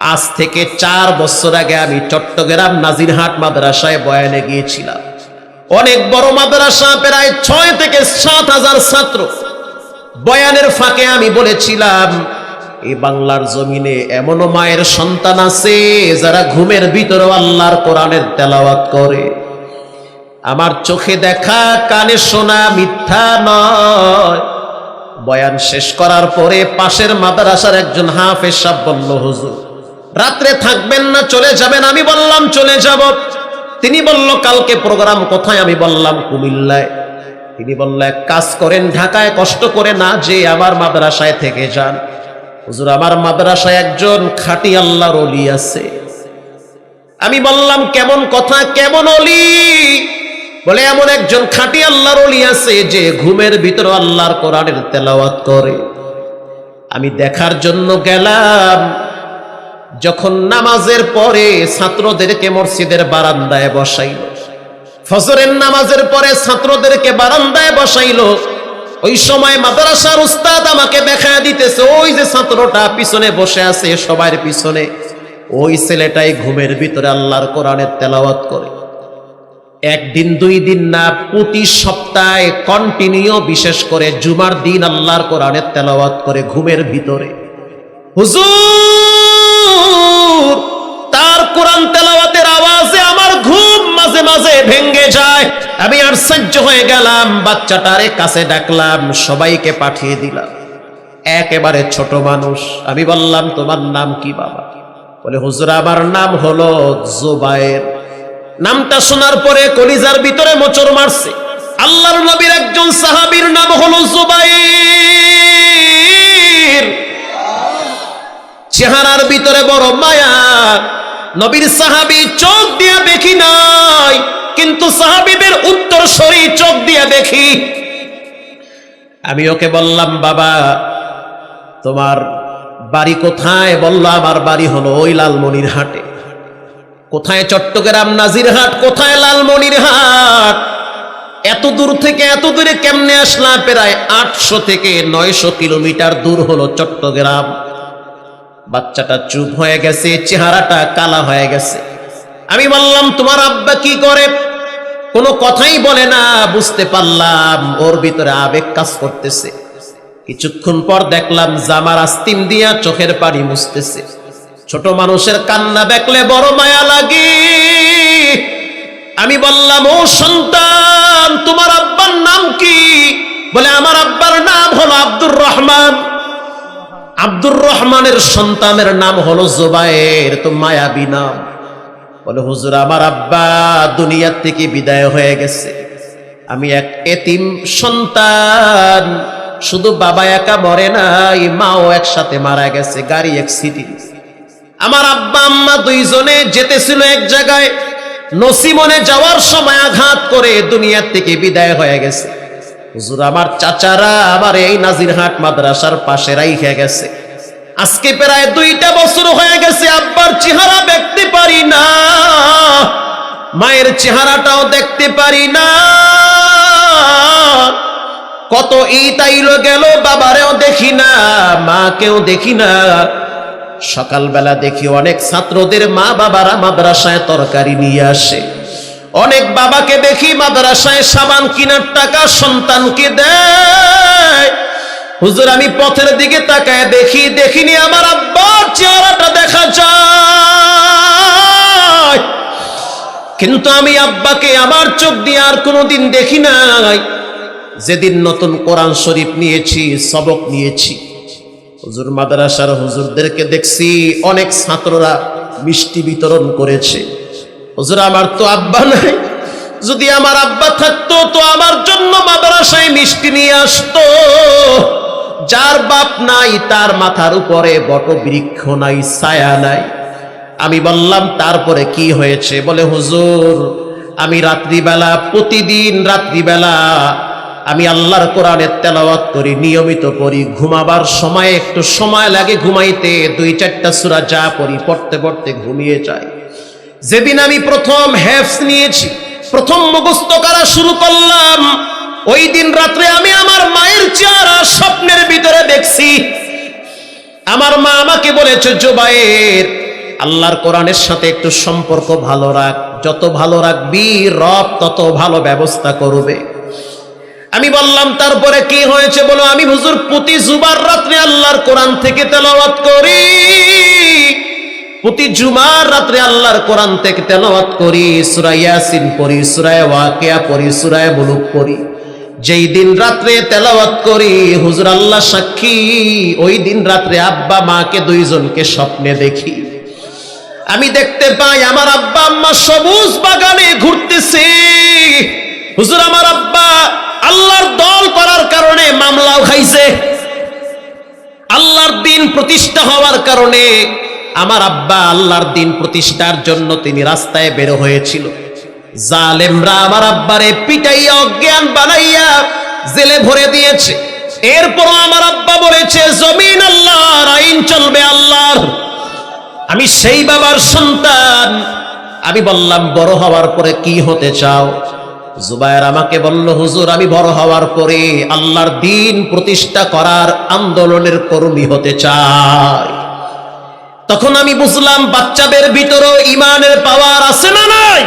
আজ থেকে চার বছর আগে আমি চট্টগ্রাম নাজিরহাট মাদ্রাসায় বয়ানে গিয়েছিলাম। অনেক বড় মাদ্রাসা, প্রায় ছয় থেকে সাত হাজার ছাত্র। বয়ানের ফাঁকে আমি বলেছিলাম এই বাংলার জমিনে এমনও মায়ের সন্তান আছে যারা ঘুমের ভিতরে আল্লাহর কোরআনের তেলাওয়াত করে। আমার চোখে দেখা, কানে শোনা মিথ্যা নয়। বয়ান শেষ করার পরে পাশের মাদ্রাসার একজন হাফেজ সাহেব বলল, হুজুর রাত্রে থাকবেন না, চলে যাবেন, আমি বললাম চলে যাব। তিনি বলল, কালকে প্রোগ্রাম কোথায়? আমি বললাম, কুমিল্লায়। তিনি বলল, এক কাজ করেন, ঢাকায় কষ্ট করে না যে আমার মাদ্রাসায় থেকে যান। হুজুর, আমার মাদ্রাসায় একজন খাঁটি আল্লাহর অলি আছে। আমি বললাম, কেমন কথা, কেমন অলি বলে, এমন একজন খাঁটি আল্লাহর অলি আছে যে ঘুমের ভিতর আল্লাহর কোরআনের তেলাওয়াত করে। আমি দেখার জন্য গেলাম যখন নামাজের পরে ছাত্রদেরকে মসজিদের বারান্দায় বসাইল, ফজরের নামাজের পরে ছাত্রদেরকে বারান্দায় বসাইল, ওই সময় মাদ্রাসার উস্তাদ আমাকে দেখা দিতেছে, ওই যে ছাত্রটা পিছনে বসে আছে সবার পিছনে। ওই ছেলেটাই ঘুমের ভিতরে আল্লাহর কোরআনের তেলাওয়াত করে। একদিন, দুই দিন না, প্রতি সপ্তাহে কন্টিনিউ বিশেষ করে জুমার দিন আল্লাহর কোরআনের তেলাওয়াত করে ঘুমের ভিতরে। হুজুর! কোরআন তেলাওয়াতের আওয়াজে আমার ঘুম মাঝে মাঝে ভেঙ্গে যায়। আমি আশ্চর্য হয়ে গেলাম, বাচ্চাটারে কাছে ডাকলাম, সবাইকে পাঠিয়ে দিলাম। একেবারে ছোট মানুষ। আমি বললাম, তোমার নাম কি বাবা? বলে, হুজুর, আমার নাম হলো জোবায়ের। নামটা শোনার পরে কলিজার ভিতরে মোচর মারছে। আল্লাহর নবীর একজন সাহাবীর নাম হলো জুবাইর চেহারার ভিতরে বড় মায়া। নবীর সাহাবী চোখ দিয়া দেখি নাই, কিন্তু সাহাবীদের উত্তর সরি চোখ দিয়া দেখি। আমি ওকে বললাম, বাবা, তোমার বাড়ি কোথায়? বলল, আমার বাড়ি হলো ওই লালমনির হাটে। কোথায় চট্টগ্রাম নাজিরহাট, কোথায় লালমনির হাট? এত দূর থেকে এত দূরে কেমনে আসলাম? প্রায় আটশো থেকে নয়শো কিলোমিটার দূর হলো চট্টগ্রাম। বাচ্চাটা চুপ হয়ে গেছে, চেহারাটা কালা হয়ে গেছে। আমি বললাম, তোমার আব্বা কি করে? কোনো কথাই বলে না, বুঝতে পারলাম ওর ভিতরে আবেগ কাজ করতেছে। কিছুক্ষণ পর দেখলাম, জামার আস্তিম দিয়া চোখের পানি মুছতেছে। ছোট মানুষের কান্না দেখলে বড় মায়া লাগে। আমি বললাম, ও সন্তান, তোমার আব্বার নাম কি? বলে, আমার আব্বার নাম হলো আব্দুর রহমান। আব্দুর রহমানের সন্তানের নাম হলো জোবায়ের তো মায়াবী নাম। বলে, হুজুর, আমার আব্বা দুনিয়ার থেকে বিদায় হয়ে গেছে। আমি এক এতিম সন্তান, শুধু বাবা একা মরে নাই, মাও একসাথে মারা গেছে, গাড়ি অ্যাক্সিডেন্ট আমার আব্বা আম্মা দুইজনে যেতেছিল এক জায়গায়, নসিমনে যাওয়ার সময় আঘাত করে দুনিয়ার থেকে বিদায় হয়ে গেছে। হুজুর, আমার চাচারা আমার এই নাজিরহাট মাদ্রাসার পাশে রাইখে গেছে। আজকে প্রায় দুইটা বছর হয়ে গেছে আব্বার চেহারা দেখতে পারি না। মায়ের চেহারাটাও দেখতে পারি না। কত আইলো গেল, বাবারেও দেখি না, মাকেও দেখি না। সকালবেলা দেখি অনেক ছাত্রদের মা বাবারা মাদ্রাসায় তরকারি নিয়ে আসে। অনেক বাবাকে দেখি মাদ্রাসায় সাবান কিনার টাকা সন্তানকে দেয়। হুজুর, আমি পথের দিকে তাকায় দেখি, দেখিনি আমার আব্বার চেহারাটা দেখা যায়। কিন্তু আমি আব্বাকে আমার চোখ দিয়ে আর কোনোদিন দেখি নাই। যেদিন নতুন কোরআন শরীফ নিয়েছি, সবক নিয়েছি। হুজুর, মাদ্রাসার হুজুরদেরকে দেখছি, অনেক ছাত্ররা মিষ্টি বিতরণ করেছে। হুজুর, আমার তো আব্বা নাই। যদি আমার আব্বা থাকতো, তো আমার জন্য মাদ্রাসায় মিষ্টি নিয়ে আসতো। যার বাপ নাই, তার মাথার উপরে বট বৃক্ষ নাই, ছায়া নাই। আমি বললাম, তারপরে কি হয়েছে? বলে, হুজুর, আমি রাত্রিবেলা, প্রতিদিন রাত্রিবেলা আমি আল্লাহর কোরআনের তেলাওয়াত করি, নিয়মিত করি। ঘুমাবার সময়, একটু সময় লাগে ঘুমাইতে। দুই চারটা সুরা যা পড়ি, পড়তে পড়তে ঘুমিয়ে যায় যেদিন আমি প্রথম হ্যাফস নিয়েছি, প্রথম মুখস্থ করা শুরু করলাম, ওই দিন রাত্রে আমি আমার মায়ের চেহারা স্বপ্নের ভিতরে দেখছি। আমার মা আমাকে বলেছে, জোবাইর, আল্লাহর কোরআনের সাথে একটু সম্পর্ক ভালো রাখ। যত ভালো রাখবি, রব তত ভালো ব্যবস্থা করবে। আমি বললাম, তারপরে কি হয়েছে বলো? আমি হুজুর প্রতি জুবার রাত্রে আল্লাহর কোরআন থেকে তেলাওয়াত করি। প্রতি জুমার রাত্রে আল্লাহর কোরআন থেকে তেলাওয়াত করি, সূরা ইয়াসিন পড়ি, সূরা ওয়াকিয়া পড়ি, সূরা মুলুক পড়ি। যেই দিন রাত্রে তেলাওয়াত করি, হুজুর আল্লাহ সাক্ষী, ওই দিন রাত্রে আব্বা মাকে দুইজনকে স্বপ্নে দেখি। আমি দেখতে পাই আমার আব্বা আম্মা সবুজ বাগানে ঘুরতেছে। হুজুর আমার আব্বা আল্লাহর দল করার কারণে মামলাও খাইছে। আল্লাহর দিন প্রতিষ্ঠা হওয়ার কারণে আমার আব্বা আল্লাহর দিন প্রতিষ্ঠার জন্য তিনি রাস্তায় বের হয়েছিল। জালেমরা আমার আব্বারে পিটাইয়া, অজ্ঞান বানাইয়া জেলে ভরে দিয়েছে। এরপরও আমার আব্বা বলেছে, জমিন আল্লাহর, আইন চলবে আল্লাহর। আমি সেই বাবার সন্তান। আমি বললাম, বড় হওয়ার পরে কি হতে চাও? জুবায়ের আমাকে বলল, হুজুর, আমি বড় হওয়ার পরে আল্লাহর দিন প্রতিষ্ঠা করার আন্দোলনের কর্মী হতে চাই। তখন আমি বুঝলাম বাচ্চাদের ভিতরেও ইমানের পাওয়ার আছে না নাই?